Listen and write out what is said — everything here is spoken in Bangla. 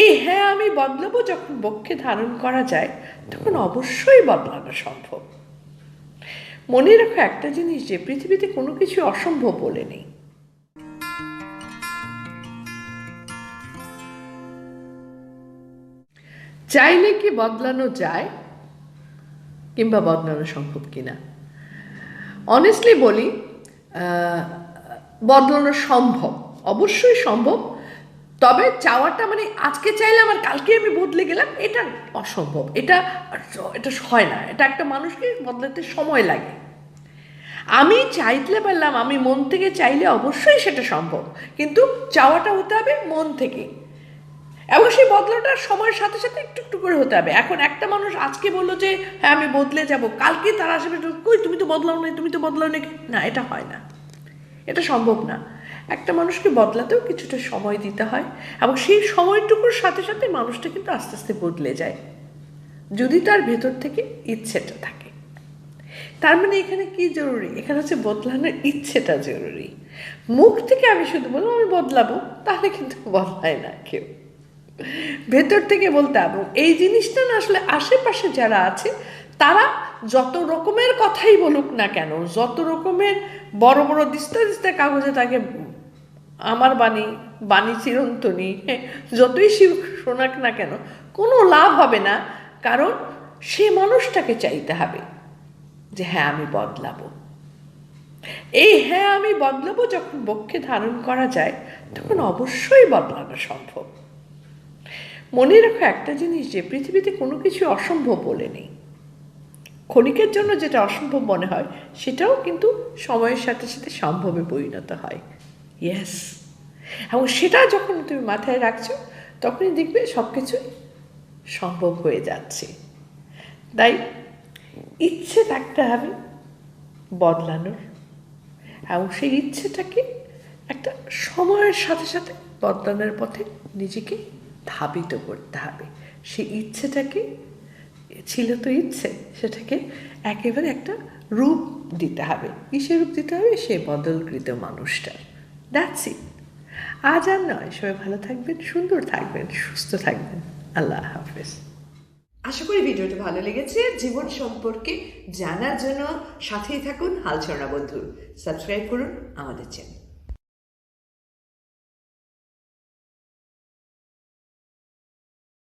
এই হ্যাঁ আমি বদলাবো যখন বক্ষে ধারণ করা যায়, তখন অবশ্যই বদলানো সম্ভব। মনে রাখো একটা জিনিস যে পৃথিবীতে কোনো কিছু অসম্ভব বলে নেই। চাইলে কি বদলানো যায় কিংবা বদলানো সম্ভব কিনা? অনেস্টলি বলি বদলানো সম্ভব, অবশ্যই সম্ভব। তবে চাওয়াটা মানে আজকে চাইলাম আর কালকে আমি বদলে গেলাম, এটা অসম্ভব। এটা এটা হয় না, এটা একটা মানুষকে বদলাতে সময় লাগে। আমি চাইতে পারলাম, আমি মন থেকে চাইলে অবশ্যই সেটা সম্ভব, কিন্তু চাওয়াটা হতে হবে মন থেকে। এবং সেই বদলাটা সময়ের সাথে সাথে একটু একটু করে হতে হবে। এখন একটা মানুষ আজকে বলল যে হ্যাঁ আমি বদলে যাব, কালকে তারা আসবে কই, তুমি তো বদলাও নাই, তুমি তো বদলাও নাই। না, এটা হয় না। এটা সম্ভব না। একটা মানুষকে বদলাতেও কিছুটা সময় দিতে হয় এবং সেই সময়টুকুর সাথে সাথে মানুষটা কিন্তু আস্তে আস্তে বদলে যায়। যদি তার ভেতর থেকে ইচ্ছেটা থাকে। তার মানে এখানে কি জরুরি? এখানে হচ্ছে বদলানোর ইচ্ছেটা জরুরি। মুখ থেকে আমি শুধু বলব আমি বদলাবো। তাহলে কিন্তু বদলায় না কেউ। ভেতর থেকে বলতে হবে। এই জিনিসটা না আসলে আশেপাশে যারা আছে, তারা যত রকমের কথাই বলুক না কেন, যত রকমের বড় বড় দিস্তা দিস্তা কাগজে তাকে আমার বাণী বাণী চিরন্তনী। যতই শিব শোনাক না কেন, কোনো লাভ হবে না, কারণ সে মানুষটাকে চাইতে হবে যে হ্যাঁ আমি বদলাবো। এই হ্যাঁ আমি বদলাবো যখন বক্ষে ধারণ করা যায়, তখন অবশ্যই বদলানো সম্ভব। মনে রাখো একটা জিনিস যে, পৃথিবীতে কোনো কিছু অসম্ভব বলে নেই। ক্ষণিকের জন্য যেটা অসম্ভব মনে হয়, সেটাও কিন্তু সময়ের সাথে সাথে সম্ভবে পরিণত হয়। ইয়েস এবং সেটা যখন তুমি মাথায় রাখছো, তখনই দেখবে সব কিছুই সম্ভব হয়ে যাচ্ছে। তাই ইচ্ছে থাকতে হবে বদলানোর। এবং সেই ইচ্ছেটাকে একটা সময়ের সাথে সাথে বদলানোর পথে নিজেকে ধাবিত করতে হবে। সেই ইচ্ছেটাকে, ছিল তো ইচ্ছে, সেটাকে একেবারে একটা রূপ দিতে হবে। কিসের রূপ দিতে হবে? সে বদলকৃত মানুষটার। দ্যাটস ইট আজ আর নয়। সবাই ভালো থাকবেন, সুন্দর থাকবেন, সুস্থ থাকবেন। আল্লাহ হাফেজ। আশা করি ভিডিওটি ভালো লেগেছে। জীবন সম্পর্কে জানার জন্য সাথেই থাকুন হালছড়া বন্ধু। সাবস্ক্রাইব করুন আমাদের চ্যানেল